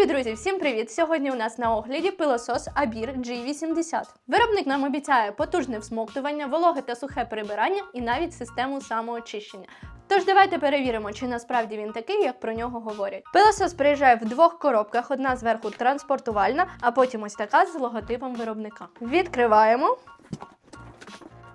Любі друзі, всім привіт! Сьогодні у нас на огляді пилосос Abir G80. Виробник нам обіцяє потужне всмоктування, вологе та сухе прибирання і навіть систему самоочищення. Тож давайте перевіримо, чи насправді він такий, як про нього говорять. Пилосос приїжджає в двох коробках: одна зверху транспортувальна, а потім ось така з логотипом виробника. Відкриваємо.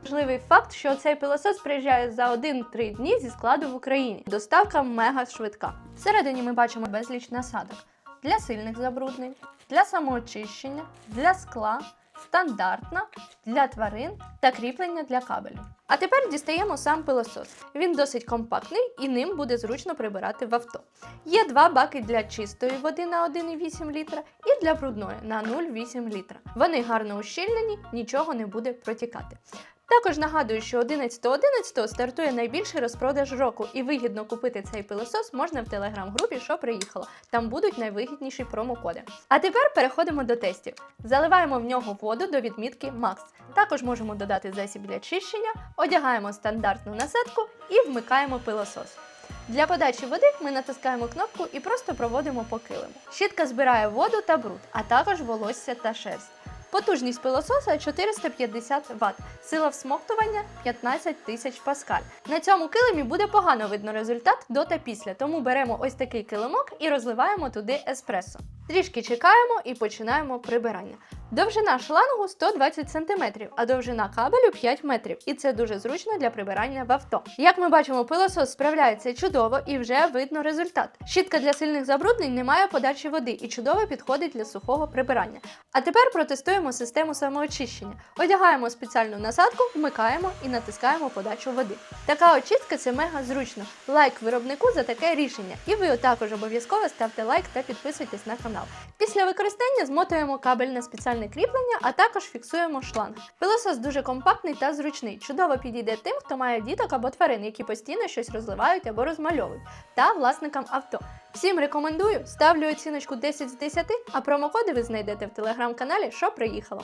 Важливий факт, що цей пилосос приїжджає за 1-3 дні зі складу в Україні. Доставка мега швидка. Всередині ми бачимо безліч насадок для сильних забруднень, для самоочищення, для скла, стандартна, для тварин та кріплення для кабелю. А тепер дістаємо сам пилосос. Він досить компактний і ним буде зручно прибирати в авто. Є два баки для чистої води на 1,8 літра і для брудної на 0,8 літра. Вони гарно ущільнені, нічого не буде протікати. Також нагадую, що 11.11 стартує найбільший розпродаж року, і вигідно купити цей пилосос можна в телеграм-групі, що приїхало. Там будуть найвигідніші промокоди. А тепер переходимо до тестів. Заливаємо в нього воду до відмітки Max. Також можемо додати засіб для чищення, одягаємо стандартну насадку і вмикаємо пилосос. Для подачі води ми натискаємо кнопку і просто проводимо по килиму. Щітка збирає воду та бруд, а також волосся та шерсть. Потужність пилососа 450 Вт, сила всмоктування 15 тисяч паскаль. На цьому килимі буде погано видно результат до та після, тому беремо ось такий килимок і розливаємо туди еспресо. Трішки чекаємо і починаємо прибирання. Довжина шлангу 120 см, а довжина кабелю 5 метрів, і це дуже зручно для прибирання в авто. Як ми бачимо, пилосос справляється чудово і вже видно результат. Щітка для сильних забруднень не має подачі води і чудово підходить для сухого прибирання. А тепер протестуємо систему самоочищення. Одягаємо спеціальну насадку, вмикаємо і натискаємо подачу води. Така очистка це мега зручно. Лайк виробнику за таке рішення. І ви також обов'язково ставте лайк та підписуйтесь на канал. Після використання змотуємо кабель на спеціальне кріплення, а також фіксуємо шланг. Пилосос дуже компактний та зручний. Чудово підійде тим, хто має діток або тварин, які постійно щось розливають або розмальовують, та власникам авто. Всім рекомендую, ставлю оціночку 10 з 10, а промокоди ви знайдете в телеграм-каналі, що приїхало.